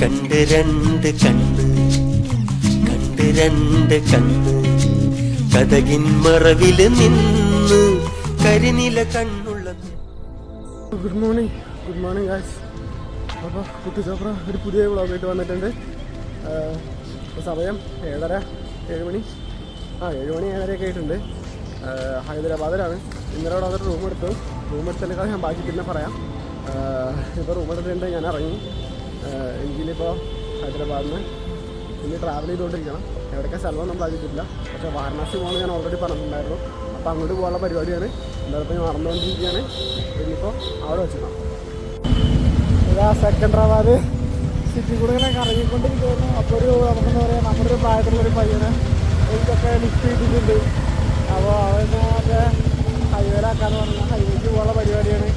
കണ്ട് രണ്ട് കണ്ണ് കണ്ട് രണ്ട് കണ്ണ്. കഥകിൻ മറവിൽ നിന്ന് കരിനില കണ്ണുള്ള good morning good morning guys അപ്പോൾ കുട്ടിച്ചോപ്ര ഒരു പുതിയ വ്ളോഗായിട്ട് വന്നിട്ടുണ്ട്. സമയം ഏഴര ഏഴ് മണി. ആ ഏഴ് മണി ഏഴരയൊക്കെ ആയിട്ടുണ്ട്. ഹൈദരാബാദിലാണ്. ഇന്നലെ അവിടെ വന്നിട്ട് റൂം എടുത്തു. റൂം എടുത്തതിനേക്കാൾ ഞാൻ ബാക്കി പിന്നെ പറയാം. ഇപ്പോൾ റൂം എടുത്തിട്ടുണ്ട് ഞാൻ ഇറങ്ങി. എങ്കിലിപ്പോൾ ഹൈദരാബാദിൽ നിന്ന് ഇനി ട്രാവൽ ചെയ്തുകൊണ്ടിരിക്കണം എവിടെയൊക്കെ സ്ഥലം നമ്മൾ അറിയിച്ചിട്ടില്ല പക്ഷേ വാരണാസി പോകുന്നത് ഞാൻ ഓൾറെഡി പറഞ്ഞിട്ടുണ്ടായിരുന്നു. അപ്പോൾ അങ്ങോട്ട് പോകാനുള്ള പരിപാടിയാണ്. എന്തായാലും ഞാൻ മറന്നുകൊണ്ടിരിക്കുകയാണ്. ഇനിയിപ്പോൾ അവിടെ വെച്ചിടാം. ഇതാ സെക്കൻഡറാബാദ് സിറ്റി കൂടെ ഇങ്ങനെ കറങ്ങിക്കൊണ്ടിരിക്കുന്നു അപ്പോൾ ഒരു നമുക്കെന്താ പറയുക നമ്മുടെ ഒരു പ്രായത്തിലുള്ളൊരു പയ്യന് എനിക്കൊക്കെ ലിഫ്റ്റ് ചെയ്തിട്ടുണ്ട്. അപ്പോൾ അവൻ മറ്റേ ഹൈവേയിലാക്കാന്ന് പറഞ്ഞാൽ ഹൈവേക്ക് പോകാനുള്ള പരിപാടിയാണ്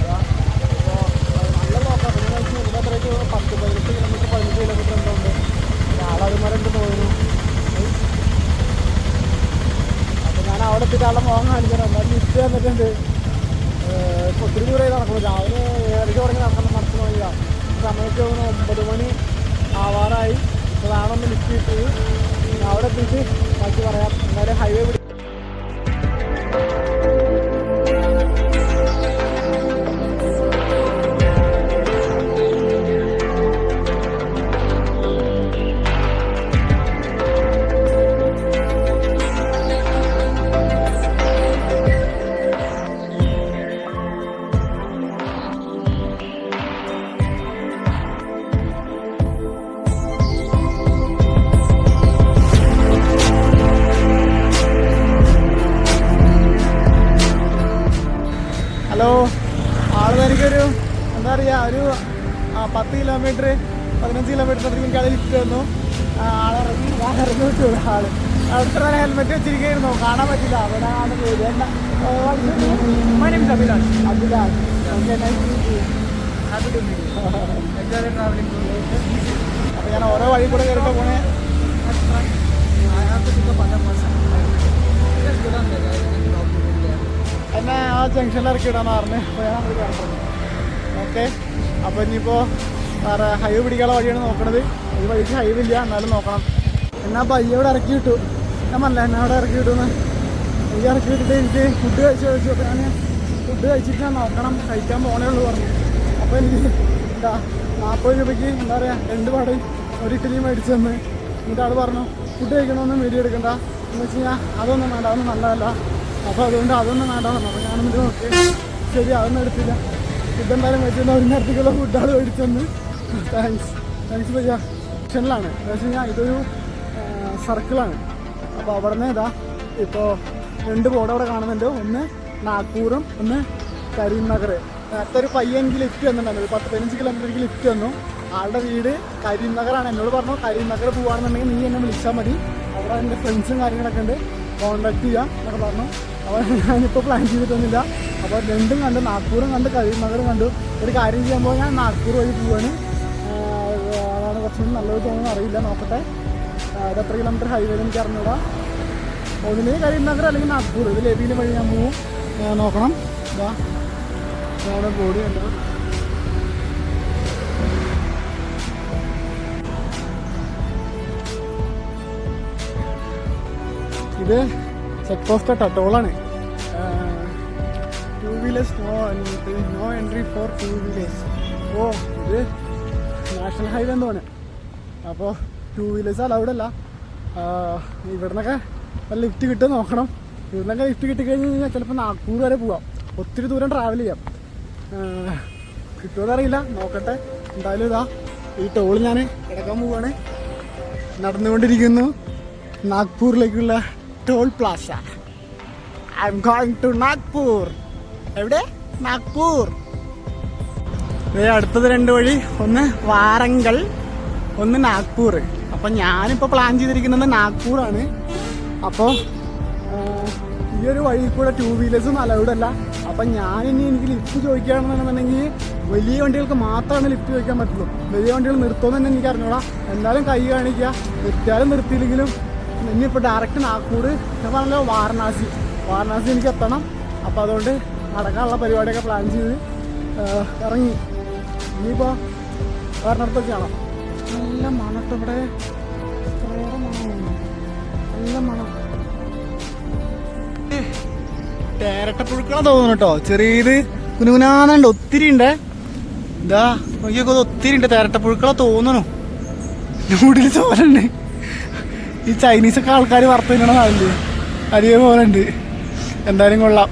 അതാ അപ്പോൾ നല്ല നോക്കാം എനിക്ക് അത്രയ്ക്ക് പത്ത് പതിനെട്ട് കിലോമീറ്റർ പതിനഞ്ച് കിലോമീറ്റർ എന്തോ ഉണ്ട്. ആളതുമാരുണ്ട് തോന്നുന്നു അപ്പോൾ ഞാൻ അവിടെ എത്തിയിട്ട് ആളെ മോഹം കാണിച്ചാൽ എന്തായാലും ലിഫ്റ്റ് തന്നിട്ടുണ്ട് ഏഹ് ഇപ്പൊ ഒത്തിരി ദൂരമായി നടക്കുന്നു. രാവിലെ ഏഴരയ്ക്ക് തുടങ്ങി നടക്കണം നടന്നു തുടങ്ങിയ സമയത്ത് തോന്നുന്നു ഒമ്പത് മണി ആവാറായി. അതാണൊന്ന് ലിസ്റ്റ് കിട്ടിയത് അവിടെ എത്തിയിട്ട് ബാക്കി പറയാം. എന്നാലും ഹൈവേ പിടി എന്നെ ആ ജംഗ്ഷനിൽ ഇറക്കി ഇടാന്ന് പറഞ്ഞു. ഓക്കെ അപ്പോൾ ഇനിയിപ്പോൾ വേറെ ഹൈവേ പിടിക്കാനുള്ള വഴിയാണ് നോക്കണത്. ഈ വഴിക്ക് ഹൈവ് ഇല്ല എന്നാലും നോക്കണം. എന്നാ പയ്യ ഇവിടെ ഇറക്കി വിട്ടു. ഞാൻ പറഞ്ഞില്ല എന്നെ അവിടെ ഇറക്കി വിട്ടുന്ന് എനിക്ക് ഇറക്കി വിട്ടിട്ട് എനിക്ക് ഫുഡ് കഴിച്ച് കഴിച്ചു ഞാൻ ഫുഡ് കഴിച്ചിട്ട് ഞാൻ നോക്കണം. കഴിക്കാൻ പോകണേ ഉള്ളൂ പറഞ്ഞു. അപ്പോൾ എനിക്ക് എന്താ നാൽപ്പത് രൂപയ്ക്ക് എന്താ പറയുക രണ്ട് പാട് ഒരു ഇഡ്ഡലിയും മേടിച്ചു തന്ന്. എന്നിട്ട് ആൾ പറഞ്ഞു ഫുഡ് കഴിക്കണമെന്ന് വീഡിയോ എടുക്കണ്ട. എന്ന് വെച്ച് കഴിഞ്ഞാൽ അതൊന്നും വേണ്ട അതൊന്നും നല്ലതല്ല. അപ്പോൾ അതുകൊണ്ട് അതൊന്നും വേണ്ട പറഞ്ഞു. അപ്പോൾ ഞാൻ എന്നിട്ട് നോക്കി. ശരി അതൊന്നും എടുത്തില്ല. ഫുഡ് എന്തായാലും മേടിച്ചിട്ട് ഒരു നേരത്തേക്കുള്ള ഫുഡ് ആൾ മേടിച്ചു തന്ന്. താങ്ക്സ് താങ്ക്സ് പയ്യ ജംഗ്ഷനിലാണ് എന്ന് വെച്ച് കഴിഞ്ഞാൽ ഇതൊരു സർക്കിളാണ് അപ്പോൾ അവിടെ നിന്ന് ഇതാ ഇപ്പോൾ രണ്ട് ബോർഡ് അവിടെ കാണുന്നുണ്ട്. ഒന്ന് നാഗ്പൂറും ഒന്ന് കരീംനഗർ നേരത്തെ ഒരു പയ്യൻ എനിക്ക് ലിഫ്റ്റ് വന്നിട്ടുണ്ടായിരുന്നു പത്ത് പതിനഞ്ച് കിലോമീറ്റർ ലിഫ്റ്റ് വന്നു. ആളുടെ വീട് കരീംനഗറാണ്. എന്നോട് പറഞ്ഞു കരീംനഗർ പോവാണെന്നുണ്ടെങ്കിൽ നീ എന്നെ വിളിച്ചാൽ മതി. അവിടെ എന്റെ ഫ്രണ്ട്സും കാര്യങ്ങളൊക്കെ ഉണ്ട്. കോൺടാക്ട് ചെയ്യാം. എന്നൊക്കെ പറഞ്ഞു. അപ്പോൾ ഞാനിപ്പോൾ പ്ലാൻ ചെയ്തിട്ടൊന്നുമില്ല. അപ്പോൾ രണ്ടും കണ്ട് നാഗ്പൂറും കണ്ട് കരീംനഗറും കണ്ടു. ഒരു കാര്യം ചെയ്യുമ്പോൾ ഞാൻ നാഗ്പൂർ വഴി പോവാണ്. അതാണ് കുറച്ചുകൂടി നല്ലത് തോന്നുന്നു അറിയില്ല നോക്കട്ടെ. അത് എത്ര കിലോമീറ്റർ ഹൈവേ എനിക്ക് അറിഞ്ഞൂടാ. ഒന്നിനെ കരീംനഗർ അല്ലെങ്കിൽ നാഗ്പൂർ. ഇത് ലബീന് വഴി ഞാൻ പോവും. നോക്കണം. ഇതാ. അവിടെ ബോഡി ഉണ്ട്. ഇത് check post ടട്ടോളാണ് two wheelers no no entry for two wheelers oh ഇത് നാഷണൽ ഹൈവേ എന്താണ് അപ്പോൾ ടു വീലേഴ്സ് അലൗഡല്ല ഇവിടുന്നൊക്കെ ലിഫ്റ്റ് കിട്ടും നോക്കണം. ഇവിടുന്നൊക്കെ ലിഫ്റ്റ് കിട്ടിക്കഴിഞ്ഞ് കഴിഞ്ഞാൽ ചിലപ്പോൾ നാഗ്പൂർ വരെ പോവാം. ഒത്തിരി ദൂരം ട്രാവൽ ചെയ്യാം. കിട്ടുമെന്ന് അറിയില്ല. നോക്കട്ടെ. എന്തായാലും ഇതാ ഈ ടോൾ ഞാൻ കിടക്കാൻ പോവാണ്. നടന്നുകൊണ്ടിരിക്കുന്നു. നാഗ്പൂരിലേക്കുള്ള toll plaza I'm going to Nagpur എവിടെ? നാഗ്പൂർ. അടുത്തത് രണ്ട് വഴി. ഒന്ന് വാരങ്കൽ ഒന്ന് നാഗ്പൂർ. അപ്പം ഞാനിപ്പോൾ പ്ലാൻ ചെയ്തിരിക്കുന്നത് നാഗ്പൂറാണ് അപ്പോൾ ഈ ഒരു വഴി കൂടെ ടൂ വീലേഴ്സും അലൗഡ് അല്ല. അപ്പം ഞാനിനി എനിക്ക് ലിഫ്റ്റ് ചോദിക്കുകയാണെന്നുണ്ടെന്നുണ്ടെങ്കിൽ വലിയ വണ്ടികൾക്ക് മാത്രമാണ് ലിഫ്റ്റ് ചോദിക്കാൻ പറ്റുള്ളൂ. വലിയ വണ്ടികൾ നിർത്തുമെന്ന് തന്നെ എനിക്ക് അറിഞ്ഞൂടാ. എന്തായാലും കൈ കാണിക്കുക. നിർത്തിയാലും നിർത്തിയില്ലെങ്കിലും ഇനിയിപ്പോൾ ഡയറക്റ്റ് നാഗ്പൂർ ഞാൻ പറഞ്ഞല്ലോ വാരണാസി. വാരണാസി എനിക്ക് എത്തണം. അപ്പോൾ അതുകൊണ്ട് നടക്കാനുള്ള പരിപാടിയൊക്കെ പ്ലാൻ ചെയ്ത് ഇറങ്ങി. ഇനിയിപ്പോൾ വേറെടുത്തൊക്കെ കാണാം. നല്ല മണത്തവിടെ നല്ല മണം തേരട്ടപ്പുഴുക്കളെ തോന്നുന്നു കേട്ടോ ചെറിയത് കുനുകുനാന്നുണ്ട്. ഒത്തിരി ഉണ്ട് ഇതാ നോക്കിയൊക്കെ ഒത്തിരി ഉണ്ട് തേരട്ടപ്പുഴുക്കളെ തോന്നണു നൂഡിൽസ് പോലെ ഉണ്ട് ഈ ചൈനീസൊക്കെ ആൾക്കാർ വറുത്ത് തിന്നണതാവില്ലേ അതേപോലെ ഉണ്ട് എന്തായാലും കൊള്ളാം.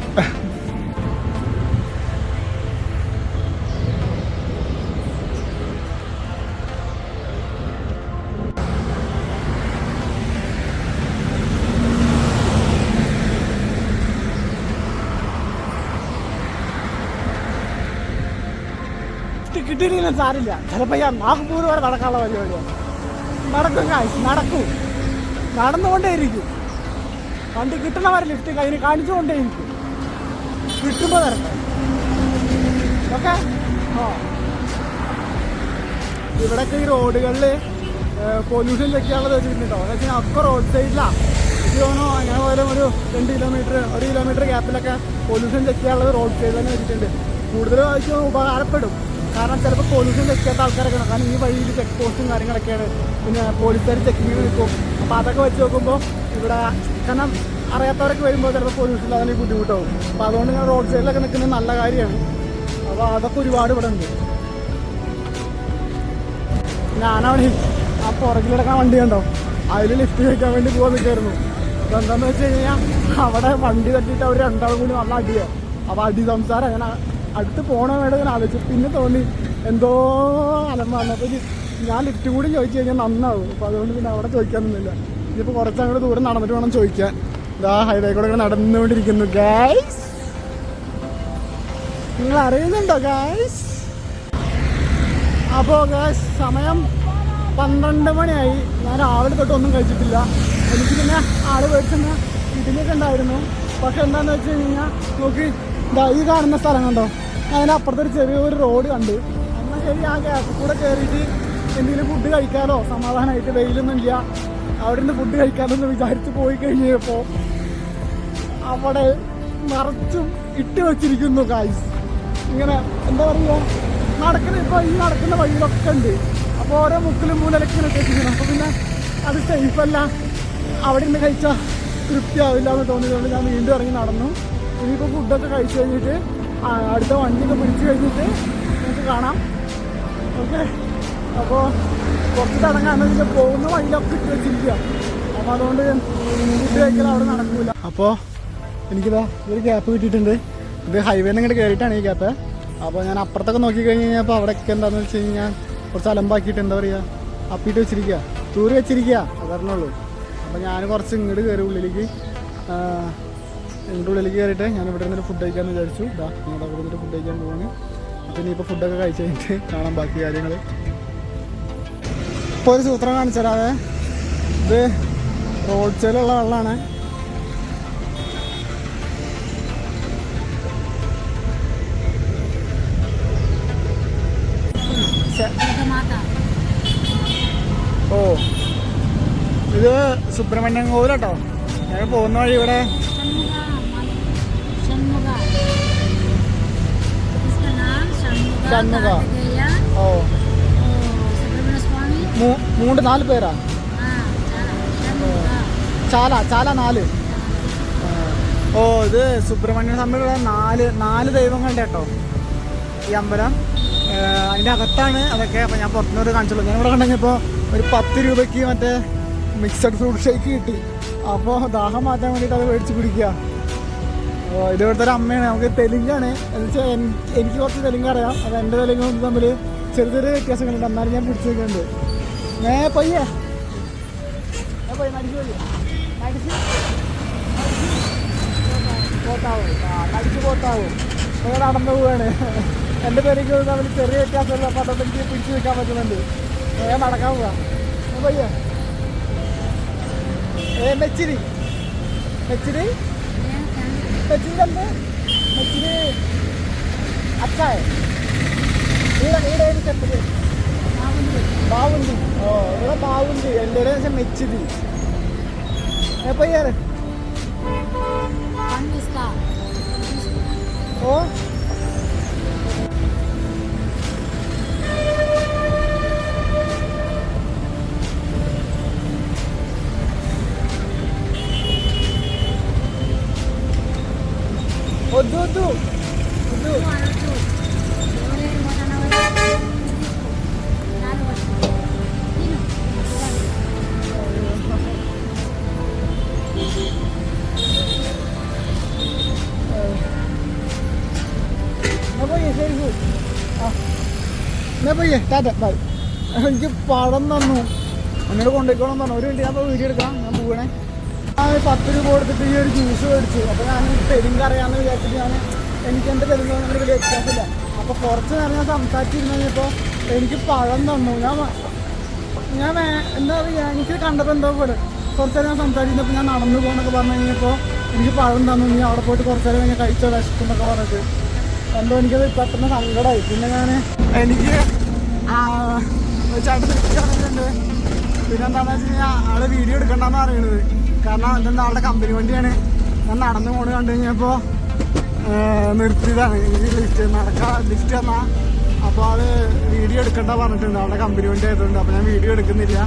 കിട്ടിയില്ല സാരില്ല. ചിലപ്പോൾ ഞാൻ നാഗ്പൂർ വരെ നടക്കാനുള്ള പരിപാടിയാണ് നടക്കും കാശ് നടക്കും. നടന്നുകൊണ്ടേയിരിക്കും. വണ്ടി കിട്ടണവരെ ലിഫ്റ്റ് കയ്യിൽ കാണിച്ചുകൊണ്ടേയിരിക്കും. കിട്ടുമ്പോൾ തരട്ടെ. ഓക്കെ? ആ. ഇവിടൊക്കെ ഈ റോഡുകളിൽ പൊല്യൂഷൻ ചെക്കാനുള്ളത് വെച്ചിട്ടുണ്ടോ എന്ന് വെച്ചാൽ ഒക്കെ റോഡ് സൈഡിലാണ് എനിക്ക് തോന്നുന്നു അങ്ങനെ പോലും ഒരു രണ്ട് കിലോമീറ്റർ ഒരു കിലോമീറ്റർ ഗ്യാപ്പിലൊക്കെ പൊല്യൂഷൻ ചെക്കാനുള്ളത് റോഡ് സൈഡിൽ തന്നെ വെച്ചിട്ടുണ്ട്. കൂടുതലും ആവശ്യം ഉപകാരപ്പെടും. കാരണം ചിലപ്പോൾ പൊല്യൂഷൻ ചെക്ക് ചെയ്യാത്ത ആൾക്കാരൊക്കെ കാരണം ഈ വഴിയിൽ ചെക്ക് പോസ്റ്റും കാര്യങ്ങളൊക്കെയാണ്. പിന്നെ പോലീസുകാർ ചെക്കിങ്ങിന് നിൽക്കും അപ്പോൾ അതൊക്കെ വെച്ച് നോക്കുമ്പോൾ ഇവിടെ കാരണം അറിയാത്തവരൊക്കെ വരുമ്പോൾ ചിലപ്പോൾ പൊല്യൂഷൻ അതിന് ബുദ്ധിമുട്ടാവും. അപ്പോൾ അതുകൊണ്ട് ഞാൻ റോഡ് സൈഡിലൊക്കെ നിൽക്കുന്നത് നല്ല കാര്യമാണ്. അപ്പോൾ അതൊക്കെ ഒരുപാട് ഇവിടെ ഉണ്ട്. ഞാനവിടെ ആ പുറകിലെടുക്കാൻ വണ്ടി കണ്ടോ? അതിൽ ലിഫ്റ്റ് വയ്ക്കാൻ വേണ്ടി പോകാൻ നിൽക്കായിരുന്നു അപ്പോൾ എന്താണെന്ന് വെച്ച് കഴിഞ്ഞാൽ അവിടെ വണ്ടി തട്ടിയിട്ട് അവർ രണ്ടാളും കൂടി നല്ല അടിയാണ് അപ്പോൾ അടി സംസാരം അങ്ങനെ അടുത്ത് പോണ വേണ്ട ഞാൻ ആലോചിച്ചു പിന്നെ തോന്നി എന്തോ അലമ്പാണ് അപ്പൊ ഞാൻ ലിഫ്റ്റ് കൂടി ചോദിച്ചു കഴിഞ്ഞാൽ നന്നാവും. അപ്പൊ അതുകൊണ്ട് പിന്നെ അവിടെ ചോദിക്കാൻ നിന്നില്ല. കുറച്ച് അങ്ങോട്ട് ദൂരം നടന്നിട്ട് വേണം ചോദിക്കാൻ. ഇതാ ഹൈവേ കൂടെ ഇങ്ങനെ നടന്നുകൊണ്ടിരിക്കുന്നു ഗൈസ് നിങ്ങൾ അറിയുന്നുണ്ടോ ഗൈസ് അപ്പോൾ ഗൈസ് സമയം പന്ത്രണ്ട് മണിയായി. ഞാൻ രാവിലെ തൊട്ട് ഒന്നും കഴിച്ചിട്ടില്ല. എനിക്ക് പിന്നെ ആൾ മേടിച്ചെന്ന ഇതിനൊക്കെ ഉണ്ടായിരുന്നു. പക്ഷെ എന്താണെന്ന് വെച്ച് കഴിഞ്ഞാൽ നോക്കി ഇതാ ഈ കാണുന്ന സ്ഥലം കണ്ടോ? അതിനപ്പുറത്തൊരു ചെറിയൊരു റോഡ് കണ്ട്. എന്നാൽ ശരി ആ ഗ്യാപ്പിൽ കൂടെ കയറിയിട്ട് എന്തെങ്കിലും ഫുഡ് കഴിക്കാലോ? സമാധാനമായിട്ട് വെയിലൊന്നും ഇല്ല. അവിടെ നിന്ന് ഫുഡ് കഴിക്കാമെന്ന് വിചാരിച്ച് പോയി കഴിഞ്ഞപ്പോൾ അവിടെ നിറച്ചും ഇട്ട് വെച്ചിരിക്കുന്നു കായ്സ് ഇങ്ങനെ എന്താ പറയുക നടക്കുന്ന ഇപ്പൊ ഈ നടക്കുന്ന വഴിയിലൊക്കെ ഉണ്ട്. അപ്പോൾ ഓരോ മുക്കിലും മൂലയിലൊക്കെ ഇങ്ങനെ വെച്ചിരിക്കണം അപ്പോൾ പിന്നെ അത് സേഫ് അല്ല. അവിടെ നിന്ന് കഴിച്ചാൽ തൃപ്തിയാവില്ല എന്ന് തോന്നിയതുകൊണ്ട് ഞാൻ വീണ്ടും ഇറങ്ങി നടന്നു. ഇനിയിപ്പോൾ ഫുഡൊക്കെ കഴിച്ചു കഴിഞ്ഞിട്ട് അടുത്ത വണ്ടിയൊക്കെ പിടിച്ചു കഴിഞ്ഞിട്ട് നമുക്ക് കാണാം. ഓക്കെ. അപ്പോൾ കുറച്ച് തടങ്ങാന്ന് വെച്ചാൽ പോകുന്ന വഴിയിലൊക്കെ ഇട്ട് വെച്ചിരിക്കുക അപ്പോൾ അതുകൊണ്ട് ഫുഡ് കഴിക്കൽ അവിടെ നടക്കൂല. അപ്പോൾ എനിക്കിതാ ഒരു ഗ്യാപ്പ് കിട്ടിയിട്ടുണ്ട്. ഇത് ഹൈവേന്ന് ഇങ്ങോട്ട് കയറിയിട്ടാണ് ഈ ഗ്യാപ്പ് അപ്പോൾ ഞാൻ അപ്പുറത്തൊക്കെ നോക്കി കഴിഞ്ഞ് കഴിഞ്ഞപ്പോൾ അവിടെയൊക്കെ എന്താണെന്ന് വെച്ച് കഴിഞ്ഞാൽ കുറച്ച് അലമ്പാക്കിയിട്ട് എന്താ പറയുക അപ്പിട്ട് വെച്ചിരിക്കുക തൂറി വെച്ചിരിക്കുക അതറിഞ്ഞുള്ളൂ. അപ്പോൾ ഞാൻ കുറച്ച് ഇങ്ങോട്ട് കയറി ഉള്ളിലേക്ക് ആ, ഉള്ളിൽ കയറിയിട്ട് ഞാൻ ഇവിടെ നിന്നൊരു ഫുഡ് കഴിക്കാമെന്ന് വിചാരിച്ചു. ഇതാ ഞങ്ങൾ അവിടെ നിന്നൊരു ഫുഡ് കഴിക്കാൻ പോവാണ്. അപ്പം ഇനിയിപ്പോൾ ഫുഡൊക്കെ കഴിച്ച് കഴിഞ്ഞിട്ട് കാണാം ബാക്കി കാര്യങ്ങൾ ഇപ്പോൾ ഒരു സൂത്രം കാണിച്ചതാവേ ഇത് റോഡ് സൈഡിലുള്ള വെള്ളമാണ് ഓ ഇത് സുബ്രഹ്മണ്യം കോവിലട്ടോ. ഞങ്ങൾ പോകുന്ന വഴി ഇവിടെ. കന്നുക ഓ. മൂന്ന് നാല് പേരാ? ചാല ചാല. നാല്. ഓ ഇത് സുബ്രഹ്മണ്യ സ്വാമിയുടെ നാല് നാല് ദൈവങ്ങളുടെ കേട്ടോ. ഈ അമ്പലം. അതിന്റെ അകത്താണ് അതൊക്കെ. അപ്പം ഞാൻ പുറത്തുനിന്നൊരു കാണിച്ചുള്ളൂ. ഞാൻ ഇവിടെ കണ്ടുകഴിഞ്ഞപ്പോൾ ഒരു പത്ത് രൂപയ്ക്ക് മറ്റേ മിക്സഡ് ഫ്രൂട്ട് ഷേക്ക് കിട്ടി. അപ്പോൾ ദാഹം മാറ്റാൻ വേണ്ടിയിട്ട് അത് മേടിച്ച് പിടിക്കുക അപ്പോൾ ഇത് ഇവിടുത്തെ ഒരു അമ്മയാണ്. നമുക്ക് തെലുങ്കാണ്. എന്ന് വെച്ചാൽ എനിക്ക് കുറച്ച് തെലുങ്ക് അറിയാം. അത് എന്റെ തെലുങ്കും തമ്മിൽ ചെറിയ ചെറിയ വ്യത്യാസങ്ങളുണ്ട്. എന്നാലും ഞാൻ പിടിച്ചു നിൽക്കുന്നുണ്ട്. നേ പയ്യേ. പോയി പോത്താവും. നിങ്ങൾ നടന്നു പോവാണ്. എന്റെ പേരേക്ക് തമ്മിൽ ചെറിയ വ്യത്യാസമില്ല അപ്പോൾ അതൊക്കെ എനിക്ക് പിടിച്ചു നിൽക്കാൻ പറ്റുന്നുണ്ട്. ഏ നടക്കാൻ പോവാ. പയ്യ. ഏ മെച്ചിരി മെച്ചിരി മെച്ചിരി എന്ത് മെച്ചിരി അച്ചായ ഈടെ ഈടെ ഏത് ചെപ്പത് ബാവുണ്ടി ഓ ഇവിടെ പയ്യെ ടാറ്റ ബൈ. എനിക്ക് പഴം തന്നു. എന്നോട് കൊണ്ടുപോയിക്കോളം പറഞ്ഞു. ഒരു മിനിറ്റ് ഞാൻ വീട്ടിൽ വീഡിയോ എടുക്കാം. ഞാൻ പോകണേ ഒരു പത്ത് രൂപ കൊടുത്തിട്ട് ഈ ഒരു ജ്യൂസ് മേടിച്ചു. അപ്പോൾ ഞാൻ പെരുങ്ക് അറിയാമെന്ന് വിചാരിച്ചിട്ട് ഞാൻ എനിക്ക് എന്റെ അങ്ങനെ വലിയ വ്യത്യാസമില്ല അപ്പോൾ കുറച്ച് നേരം ഞാൻ സംസാരിച്ചിരുന്നു കഴിഞ്ഞപ്പോൾ എനിക്ക് പഴം തന്നു. ഞാൻ ഞാൻ എന്താ പറയുക എനിക്ക് കണ്ടപ്പോൾ എന്തോ പോലെ. കുറച്ച് നേരം ഞാൻ സംസാരിച്ചപ്പോൾ ഞാൻ നടന്നു പോകണമെന്നൊക്കെ പറഞ്ഞു കഴിഞ്ഞപ്പോൾ എനിക്ക് പഴം തന്നു. നീ അവിടെ പോയിട്ട് കുറച്ച് നേരം കഴിഞ്ഞാൽ കഴിച്ചോ വിശക്കുന്നൊക്കെ പറഞ്ഞിട്ട്. എന്തോ എനിക്കത് പെട്ടെന്ന് സങ്കടമായി പിന്നെ ഞാൻ എനിക്ക് ചേട്ടൻ തിരിച്ചറിഞ്ഞിട്ടുണ്ട് പിന്നെ എന്താണെന്ന് വെച്ച് കഴിഞ്ഞാൽ ആളെ വീഡിയോ എടുക്കണ്ടെന്ന് പറയണത്. കാരണം എന്തെന്താ ആളുടെ കമ്പനി വണ്ടിയാണ്. ഞാൻ നടന്നു പോണ് കണ്ടു കഴിഞ്ഞപ്പോൾ നിർത്തിയതാണ്. എനിക്ക് ലിസ്റ്റ് നടക്കാൻ ലിസ്റ്റ് തന്നാ അപ്പോൾ ആൾ വീഡിയോ എടുക്കണ്ട പറഞ്ഞിട്ടുണ്ട്. ആളുടെ കമ്പനി വണ്ടി ആയതുകൊണ്ട്. അപ്പോൾ ഞാൻ വീഡിയോ എടുക്കുന്നില്ല.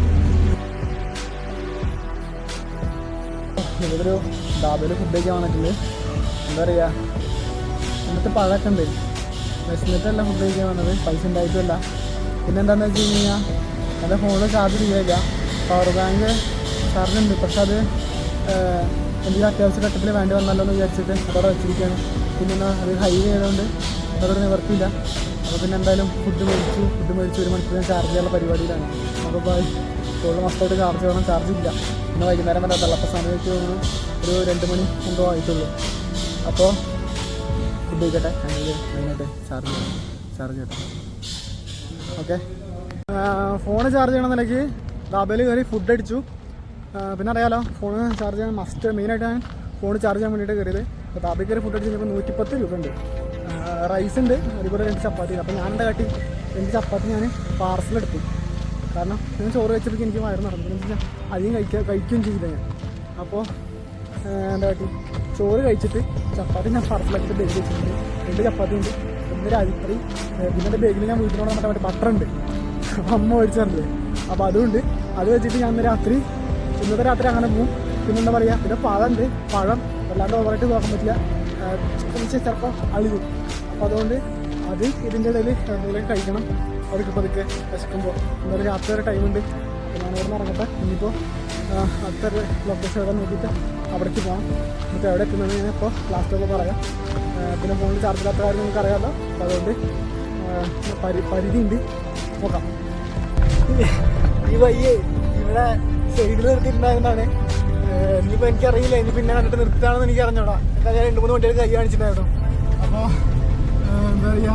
ഇതൊരു ഡാബയിൽ ഫുഡ് കഴിക്കാൻ വന്നിട്ടുണ്ട്. എന്താ പറയുക ഇന്നത്തെ പഴമൊക്കെ ഉണ്ട്. വിശന്നിട്ടല്ല ഫുഡ് കഴിക്കാൻ വന്നത്. പൈസ ഉണ്ടായിട്ടുമല്ല. പിന്നെ എന്താണെന്ന് വെച്ച് കഴിഞ്ഞാൽ എന്റെ ഫോണിൽ ചാർജ് ചെയ്യാല്ല പവർ ബാങ്ക് ചാർജ് ഉണ്ട്. പക്ഷെ അത് എന്തെങ്കിലും അത്യാവശ്യ ഘട്ടത്തിൽ വേണ്ടി വന്നല്ലോ എന്ന് വിചാരിച്ചിട്ട് അതോടെ വെച്ചിരിക്കുകയാണ്. പിന്നെ എന്നാൽ അത് ഹൈവേ ആയതുകൊണ്ട് അതോടെ നിവർത്തിയില്ല. അപ്പോൾ പിന്നെ എന്തായാലും ഫുഡ് മേടിച്ചു. ഫുഡ് മേടിച്ച് ഒരു മണിക്കൂർ ഞാൻ ചാർജ് ചെയ്യാനുള്ള പരിപാടിയിലാണ്. അപ്പോൾ ഫോണിൽ മസ്റ്റായിട്ട് ചാർജ് ചെയ്യണം. ചാർജ് ഇല്ല. ഇന്ന് വൈകുന്നേരം വരാത്തല്ല അപ്പോൾ സമയത്ത് ഒരു രണ്ട് മണി എന്തോ ആയിട്ടുള്ളൂ. അപ്പോൾ ഫുഡ് കഴിക്കട്ടെ ഞങ്ങൾ മെയിനായിട്ട് ചാർജ് ചാർജ് ചെയ്യട്ടെ. ഓക്കെ ഫോൺ ചാർജ് ചെയ്യണം നിലയ്ക്ക് ദാബയിൽ കയറി ഫുഡ് അടിച്ചു. പിന്നെ അറിയാലോ ഫോൺ ചാർജ് ചെയ്യാൻ മസ്റ്റ് മെയിനായിട്ട് ഞാൻ ഫോൺ ചാർജ് ചെയ്യാൻ വേണ്ടിയിട്ട് കയറിയത്. അപ്പോൾ ദാബയിൽ കയറി ഫുഡ് അടിച്ച് കഴിഞ്ഞപ്പോൾ നൂറ്റിപ്പത്ത് രൂപ ഉണ്ട് റൈസ് ഉണ്ട് അതുപോലെ രണ്ട് ചപ്പാത്തി. അപ്പോൾ ഞാൻ എന്റെ കാട്ടി രണ്ട് ചപ്പാത്തി ഞാൻ പാർസൽ എടുത്തു. കാരണം ഞാൻ ചോറ് കഴിച്ചപ്പോൾ എനിക്ക് വയറ് നടന്നു അധികം കഴിക്കുക കഴിക്കുകയും ചെയ്തില്ല ഞാൻ. അപ്പോൾ എന്താ കാട്ടി? ചോറ് കഴിച്ചിട്ട് ചപ്പാത്തി ഞാൻ പാർസലാക്കിയിട്ട് ബേഗ് വെച്ചിട്ടുണ്ട്. രണ്ട് ചപ്പാത്തി ഉണ്ട്. ഒന്ന് അരിപ്പറി പിന്നെ ബേഗിൽ ഞാൻ വീട്ടിനോട് മറ്റേ മറ്റേ ബട്ടർ ഉണ്ട്. അമ്മ മേടിച്ചിട്ടുണ്ട് അപ്പോൾ അതുകൊണ്ട് അത് വെച്ചിട്ട് ഞാൻ രാത്രി ഇന്നത്തെ രാത്രി അങ്ങനെ പോകും പിന്നെ എന്താ പറയുക പിന്നെ പഴമുണ്ട് പഴം വല്ലാണ്ട് ഓവറായിട്ട് നോക്കാൻ പറ്റില്ല. ചിലപ്പോൾ അളിയും. അപ്പോൾ അതുകൊണ്ട് അത് ഇതിന്റെ ഇടയിൽ എന്തെങ്കിലും കഴിക്കണം. അവർക്ക് പതുക്കെ വിശക്കുമ്പോൾ എന്തായാലും രാത്രി വരെ ടൈമുണ്ട് ഞാൻ ഇവിടെ ഇറങ്ങട്ടെ. ഇനിയിപ്പോൾ അടുത്ത ലൊക്കേഷൻ എവിടെ നോക്കിയിട്ട് അവിടേക്ക് പോകാം എന്നിട്ട് എവിടെ എത്തുന്നത് ഞാൻ ഇപ്പോൾ ലാസ്റ്റൊക്കെ പറയാം. പിന്നെ ഫോണിൽ ചാർജ് ഇല്ലാത്ത കാര്യം നിങ്ങൾക്ക് അറിയാമല്ലോ. അപ്പോൾ അതുകൊണ്ട് പരി പരിധി ഉണ്ട്. നോക്കാം. ഈ വയ്യേ ഇവിടെ സൈഡിൽ നിർത്തിയിട്ടുണ്ടായിരുന്നാണ് ഇനിയിപ്പോൾ എനിക്കറിയില്ല. ഇനി പിന്നെ കണ്ടിട്ട് നിർത്താണെന്ന് എനിക്ക് അറിഞ്ഞോടാ. എന്താ ഞാൻ രണ്ട് മൂന്ന് വണ്ടികൾ കൈ കാണിച്ചിട്ടുണ്ടായിരുന്നു. അപ്പോൾ എന്താ പറയുക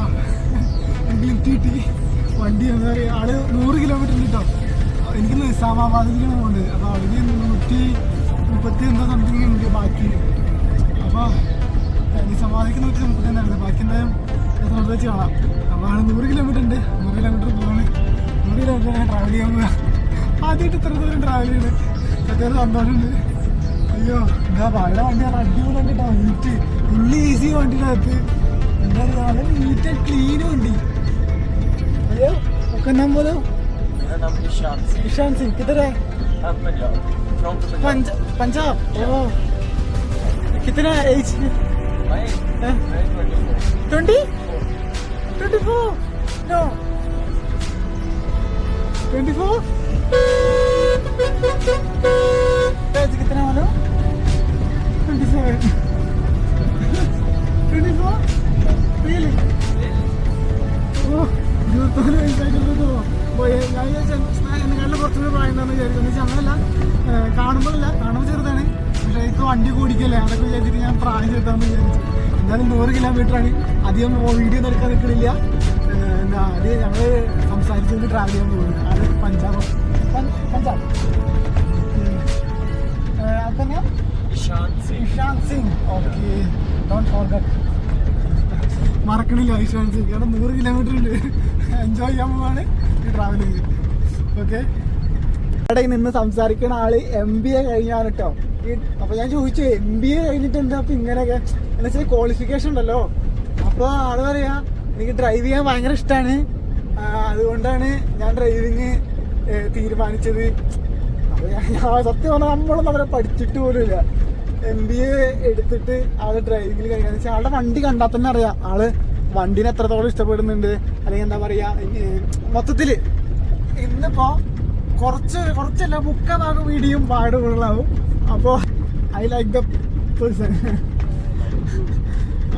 എനിക്ക് കിട്ടി വണ്ടി എന്താ പറയുക ആൾ നൂറ് കിലോമീറ്റർ നിസാമാബാദിലേക്കാണ് അപ്പോൾ അവിടെ നൂറ്റി മുപ്പത്തി എന്തോ സംതിങ് ഉണ്ട് ബാക്കി. അപ്പോൾ നിസാമാബാദിക്ക് നൂറ്റി മുപ്പത്തി ഉണ്ടായിരുന്നു ബാക്കി എന്തായാലും എത്ര വെച്ച് കാണാം. അപ്പോൾ ആണ് നൂറ് കിലോമീറ്റർ ഉണ്ട്. നൂറ് കിലോമീറ്റർ പോകണം നൂറ് കിലോമീറ്റർ ഞാൻ ട്രാവൽ ചെയ്യാൻ പോകുക ആദ്യമായിട്ട് ഇത്ര ദൂരം ട്രാവൽ ചെയ്യുന്നത് പ്രത്യേക സന്തോഷമുണ്ട്. അയ്യോ എന്താ വളരെ വണ്ടി അടിപൊളി വണ്ടിട്ടോ നീറ്റ് ഫുള്ളി ഈസി വണ്ടിനകത്ത് എന്താ പറയുക നീറ്റ് ക്ലീനും വണ്ടി. അയ്യോ ഒക്കെ എന്നാൽ പോലെ? नाम सिंह किधर है? पंजाब। पंजाब। ओह। कितना एज हाँ। Twenty? Twenty four? Twenty four? Age कितना मालूम? Twenty seven twenty four? ओह दूर तो नहीं तो। പോയി. ഞാൻ വിചാരിച്ചു എന്നെക്കാളും പ്രായം ഉണ്ടെന്ന് അങ്ങനല്ല. കാണുമ്പോഴല്ല. കാണുമ്പോൾ ചെറുതാണ്. പക്ഷേ എനിക്ക് വണ്ടി കൂടിക്കല്ലേ അതൊക്കെ വിചാരിച്ചിട്ട് ഞാൻ പ്രായം ചെറുതാന്ന് വിചാരിച്ചു. എന്നാലും നൂറ് കിലോമീറ്ററാണ് അധികം വീഡിയോ നിൽക്കാൻ നിൽക്കണില്ല എന്താ അത് ഞങ്ങൾ സംസാരിച്ചുകൊണ്ട് ട്രാവൽ ചെയ്യാൻ പോകുന്നത് അത് പഞ്ചാബ് പഞ്ചാബ്. ഡോണ്ട് ഫോർഗറ്റ് മറക്കണില്ല ഇഷാന്ത് സിംഗ്. നൂറ് കിലോമീറ്റർ ഉണ്ട്. എൻജോയ് ചെയ്യാൻ പോവാണ്. ഈ ട്രാവലിംഗ് ഓക്കെ ഇവിടെ നിന്ന് സംസാരിക്കുന്ന ആൾ എം ബി എ കഴിഞ്ഞാണ് കേട്ടോ അപ്പൊ ഞാൻ ചോദിച്ചു എം ബി എ കഴിഞ്ഞിട്ട് എന്താ അപ്പൊ ഇങ്ങനെയൊക്കെ? എന്ന് വെച്ചാൽ ക്വാളിഫിക്കേഷൻ ഉണ്ടല്ലോ. അപ്പൊ ആൾ പറയാ എനിക്ക് ഡ്രൈവ് ചെയ്യാൻ ഭയങ്കര ഇഷ്ടമാണ് അതുകൊണ്ടാണ് ഞാൻ ഡ്രൈവിങ് തീരുമാനിച്ചത്. ഞാൻ സത്യം പറഞ്ഞാൽ നമ്മളൊന്നും അവരെ പഠിച്ചിട്ട് പോലും ഇല്ല. എം ബി എ എടുത്തിട്ട് ആൾ ഡ്രൈവിങ്ങിൽ കഴിയാന്ന് വെച്ചാൽ ആളുടെ വണ്ടി കണ്ടാൽ തന്നെ അറിയാം. ആൾ വണ്ടിനെ എത്രത്തോളം ഇഷ്ടപ്പെടുന്നുണ്ട്? അല്ലെങ്കിൽ എന്താ പറയാ മൊത്തത്തിൽ ഇന്നിപ്പോ കുറച്ച് കുറച്ചല്ല മുക്ക വീഡിയോയും പാടുകളാവും അപ്പോൾ ഐ ലൈക്ക് ദ പേഴ്സൺ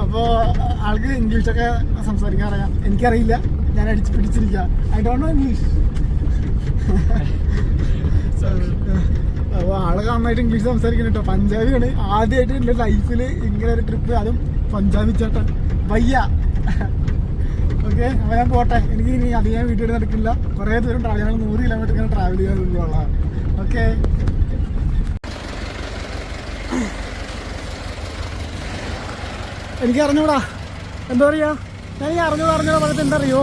അപ്പോൾ ആൾക്ക് ഇംഗ്ലീഷൊക്കെ സംസാരിക്കാൻ അറിയാം. എനിക്കറിയില്ല. ഞാൻ അടിച്ച് പിടിച്ചിരിക്കുക ഐ ഡോണ്ട് നോ ഇംഗ്ലീഷ് അപ്പോൾ ആളെ നന്നായിട്ട് ഇംഗ്ലീഷ് സംസാരിക്കണം കേട്ടോ. പഞ്ചാബിയാണ്. ആദ്യമായിട്ട് എന്റെ ലൈഫിൽ ഇങ്ങനെ ഒരു ട്രിപ്പ് അതും പഞ്ചാബി ചേട്ടൻ. വയ്യ. ഓക്കെ അപ്പോൾ ഞാൻ പോട്ടെ. എനിക്ക് ഇനി അധികം വീട്ടിൽ നടക്കില്ല കുറേ ദൂരം ട്രാവൽ ഞങ്ങൾ നൂറ് കിലോമീറ്റർ ഇങ്ങനെ ട്രാവൽ ചെയ്യാനുള്ള ഓക്കെ. എനിക്ക് അറിഞ്ഞൂടാ. എന്താ പറയുക ഞാൻ ഈ അറിഞ്ഞൂടാ അറിഞ്ഞൂടാ പറഞ്ഞിട്ട് എന്താ അറിയോ?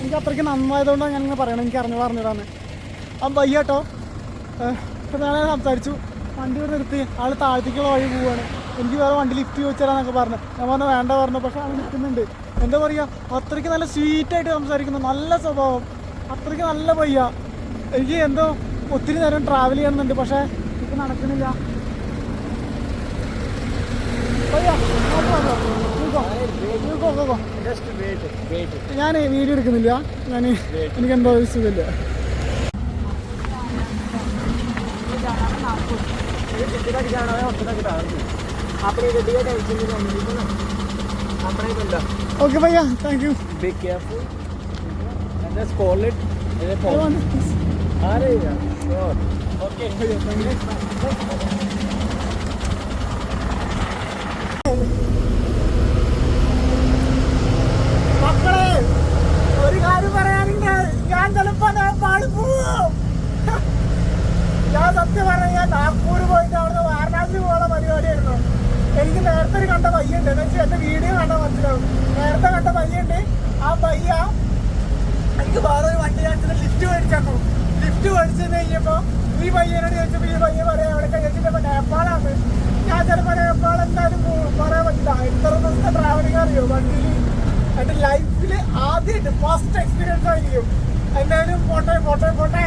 എനിക്ക് അത്രയ്ക്ക് നന്നായതുകൊണ്ടാണ് ഞാൻ ഇങ്ങനെ പറയണം എനിക്ക് അറിഞ്ഞൂടാ അറിഞ്ഞൂടാന്ന്. അപ്പം വയ്യ കേട്ടോ. ഇപ്പം ഞാൻ സംസാരിച്ചു. വണ്ടി ഇവിടെ നിർത്തി. ആൾ താഴത്തേക്കുള്ള വഴി പോവുകയാണ് എനിക്ക് വേറെ വണ്ടി ലിഫ്റ്റ് ചോദിച്ചാലാന്നൊക്കെ പറഞ്ഞു. ഞാൻ പറഞ്ഞു വേണ്ട പറഞ്ഞു. പക്ഷെ ആൾ നിൽക്കുന്നുണ്ട്. എന്താ പറയുക അത്രയ്ക്ക് നല്ല സ്വീറ്റായിട്ട് സംസാരിക്കുന്നു നല്ല സ്വഭാവം അത്രയ്ക്ക് നല്ല പയ്യ എനിക്ക് എന്തോ ഒത്തിരി നേരം ട്രാവൽ ചെയ്യണമെന്നുണ്ട് പക്ഷേ ഇപ്പം നടക്കുന്നില്ല പയ്യ ഞാൻ വീഡിയോ എടുക്കുന്നില്ല ഞാൻ എനിക്ക് എന്തോ ഒരു സുഖമില്ല આપણે તો બે ટાઈમ સુધી આપણે બંda okay ഭയ്യ thank you be careful and just call it a phone ആരെ ഓക്കെ മക്കളെ ഒരു കാര്യം പറയാനുണ്ട്. ഞാൻ ചിലപ്പോ പാളിപ്പോ ഞാൻ സത്യം പറഞ്ഞ നാഗ്പൂർ എനിക്ക് നേരത്തെ ഒരു കണ്ട പയ്യുണ്ട്. എന്ന് വെച്ചാൽ എന്റെ വീഡിയോ കണ്ട മനസ്സിലാവും. നേരത്തെ കണ്ട പയ്യുണ്ട്. ആ പയ്യ എനിക്ക് വേറെ ഒരു വണ്ടി കാണിച്ചത് ലിഫ്റ്റ് മേടിച്ചു ലിഫ്റ്റ് മേടിച്ചു കഴിഞ്ഞപ്പോ ഈ പയ്യനോട് ചോദിച്ചപ്പോ ഈ പയ്യ പറയാം അവിടെ ചോദിച്ചപ്പോ നേപ്പാളാണ്. ഞാൻ ചിലപ്പോ നേപ്പാൾ എന്തായാലും പറയാൻ പറ്റില്ല. എത്ര ദിവസത്തെ ട്രാവലിംഗ് അറിയോ? വണ്ടിയിൽ എന്റെ ലൈഫിൽ ആദ്യമായിട്ട് ഫസ്റ്റ് എക്സ്പീരിയൻസ് ആയിരിക്കും. എന്തായാലും പോട്ടെ പോട്ടെ പോട്ടെ.